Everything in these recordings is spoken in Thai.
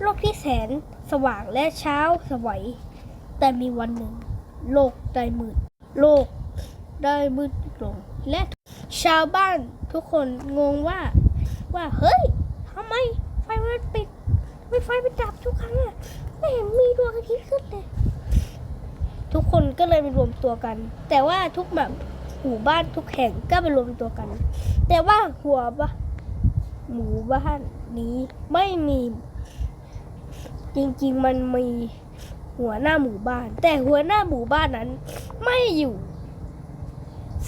โลกที่แสนสว่างและเช้าสวัย แต่มีวันหนึ่ง โลกได้มืด โลกได้มืดลง และชาวบ้านทุกคนงงว่า ว่าเฮ้ยทำไมไฟมันปิดไม่ไฟมันดับทุกครั้งอะไม่เห็นมีดวงอาทิตย์ขึ้นเลยทุกคนก็เลยไปรวมตัวกัน แต่ว่าทุกแบบหมู่บ้านทุกแห่งก็ไปรวมตัวกัน แต่ว่าหัวบ้า หมู่บ้านนี้ไม่มี จริงๆมันมีหัวหน้าหมู่บ้าน แต่หัวหน้าหมู่บ้านนั้นไม่อยู่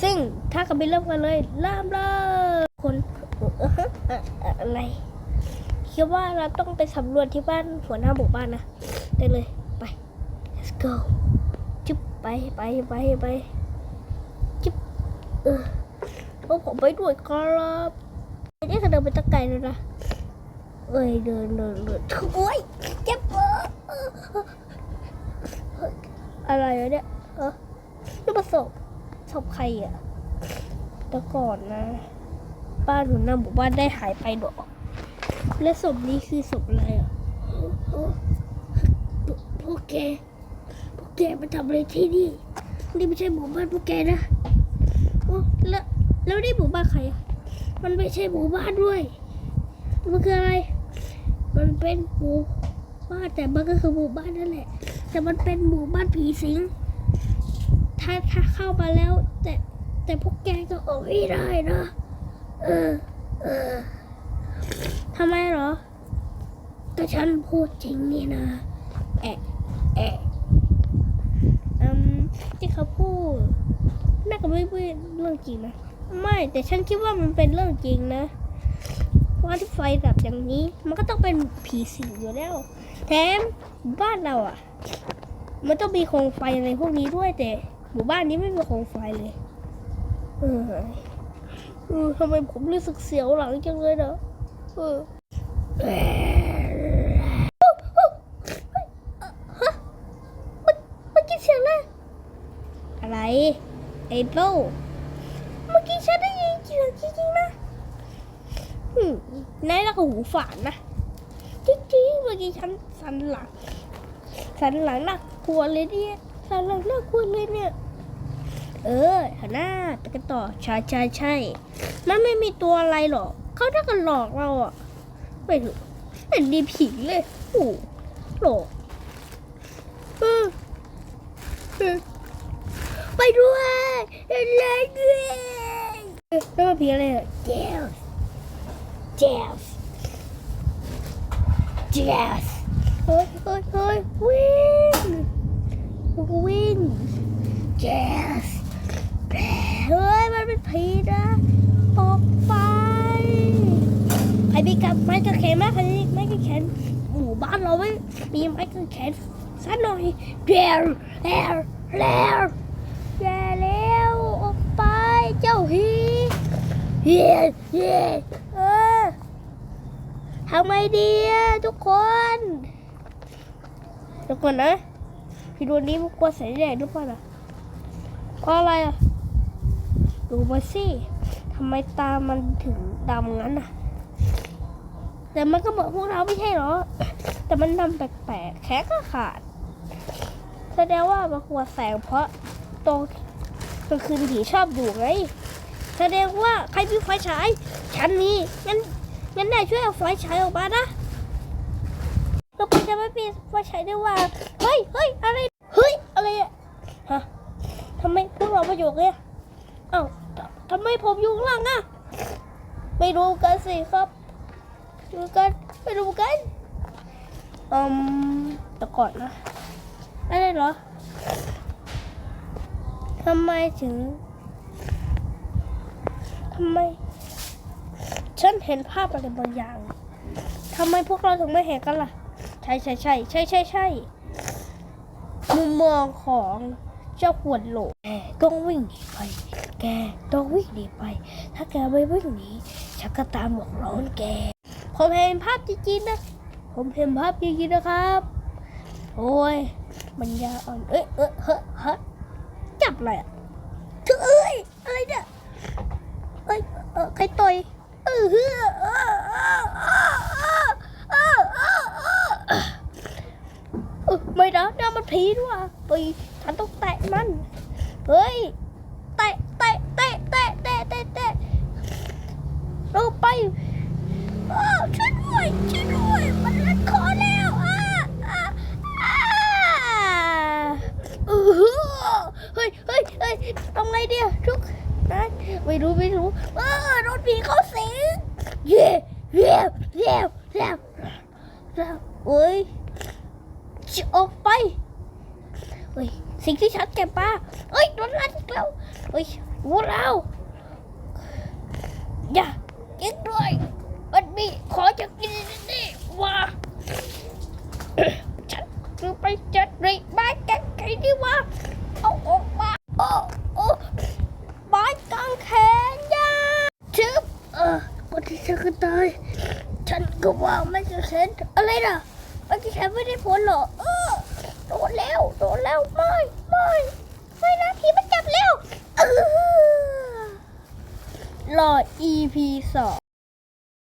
ซึ่งถ้ากันไปเริ่มกันเลยเริ่มเลยคนเอ่อเอ่อเอ่ออะไรคิดว่าเราต้องไปสำรวจที่บ้านหัวหน้าหมู่บ้านนะได้เลยไป let's go จุ๊บไปไปไปไปจุ๊บเออเอาผมไปด้วยครับ นี่จะเดินไปตะไกลแล้นะเอ้ยเดินเดินเดินโอ้ยเจ็บออเออเออเฮ้ยอะไรวเนี่ยเออนี่ประสบศพใครอะแต่ก่อนนะ บ้านหัวหน้าหมู่บ้านได้หายไปหรอและศพนี้คือศพอะไรอะโอ้พวกแก พวกแกมาทำอะไรที่นี่ นี่ไม่ใช่หมู่บ้านพวกแกนะ แล้วแล้วนี่หมู่บ้านใครอะ มันไม่ใช่หมู่บ้านด้วย มันคืออะไร มันเป็นหมู่บ้านแต่มันก็คือหมู่บ้านนั่นแหละ แต่มันเป็นหมู่บ้านผีสิง ถ้าถ้าเข้ามาแล้ว แต่แต่พวกแกก็ออกไม่ได้นะ เออ เออทำไมเหรอ ก็ฉันพูดจริงนี่นะ แอะแอะอืมที่เขาพูดน่าจะไม่เป็นเรื่องจริงนะ ไม่แต่ฉันคิดว่ามันเป็นเรื่องจริงนะ ว่าที่ไฟดับอย่างนี้ มันก็ต้องเป็นผีสิงอยู่แล้ว แถมบ้านเราอะ มันต้องมีโคมไฟอะไรพวกนี้ด้วยแต่หมู่บ้านนี้ไม่มีโคมไฟเลยเออเออทำไมผมรู้สึกเสียวหลังจังเลยเนอะเออเมื่อกี้เสียงอะไรไอ้โลเมื่อกี้ฉันได้ยินเสียงจริงๆนะอืมนแล้วก็หูฝานนะจริงๆเมื่อกี้ฉันสันหลัง สันหลังน่ากลัวเลยเนี่ยสันหลังน่ากลัวเลยเนี่ย เออหันหน้าไปกันต่อใช่ใช่ใช่มันไม่มีตัวอะไรหรอกเขาถ้ากันหลอกเราอะไม่รู้ไม่ดีผีเลยโอ้โหลอกเออเออไปด้วยเลยด้วย แล้วมาผีอะไรอะเจฟเจฟเจฟเฮ้ยเฮ้ยเฮ้ยวิ่งวิ่งเจฟเฮ้ยมันเป็นผีนะออกไปใครมีกับไม้กางเขนไหมใครมีไม้กางเขนหมู่บ้านเราไม่มีไม้กางเขนสักหน่อยเร็วเร็วเร็วอย่าเร็วออกไปเจ้าฮี เย้เย้เออทำไงดีอะทุกคนทุกคนนะพี่ดวงนี้มันกลัวแสงแดดหรือเปล่าล่ะเพราะอะไรอะดูมาสิทำไมตามันถึงดำงั้นอะ แต่มันก็เหมือนพวกเราไม่ใช่เหรอ แต่มันดำแปลกๆแขนก็ขาด แสดงว่ามันกลัวแสงเพราะตรงกลางคืนผีชอบอยู่ไง แสดงว่าใครมีไฟฉายฉันมีงั้นงั้นนายช่วยเอาไฟฉายออกมานะเราไปจะไม่มีไฟฉายได้ว่าเฮ้ยเฮ้ยอะไรเฮ้ยอะไรอะฮะทำไมพวกเรามาอยู่เนี่ยเอ้าททำไมผมอยู่ข้างล่างอะไม่รู้กันสิครับดูกันไปดูกันอืมแต่ก่อนนะอะไรเหรอทำไมถึง ทำไม ฉันเห็นภาพอะไรบางอย่างทำไมพวกเราถึงไม่เห็นกันล่ะ ใช่ใช่ใช่ใช่ใช่ใช่มุมมองของเจ้าขวดโหลแกต้องวิ่งหนีไป แกต้องวิ่งหนีไป ถ้าแกไม่วิ่งหนีฉันก็ตามหลอกร้อนแก ผมเห็นภาพจริงๆนะ ผมเห็นภาพจริงๆนะครับ โอ้ยมันยาอ่อน เอ้ยเอ้ยเฮ้ยเฮ้ยจับอะไรอะคือเอ้ย ใครต่อยเออเออเออเออไม่นะน่ามันผีด้วยตีฉันต้องแตะมัน เฮ้ย แตะแตะแตะแตะแตะแตะเราไปช่วย รู้ไม่รู้เออโดนผีเข้าสิงเย่เย่เย่เย่เย่เฮ้ยจะออกไปเฮ้ยสิ่งที่ฉันเก็บมาเฮ้ยโดนรัดอีกแล้วเฮ้ยวัวเราอย่ากินด้วยมันมีขอจะกินนี่ว่าฉันคือไปจัดริบ้านกันไงดีวะเอาออกมาโอ้โอ้ไม้กางแขนยาชึบเออ ที่ฉันก็ตายฉันก็ว่าไม่จะเซ็นอะไรนะไม่จะแค่ไม่ได้ผลหรอเออโดนแล้วโดนแล้วไม่ไม่ไม่นะพี่มันจับแล้วรอ EP สอง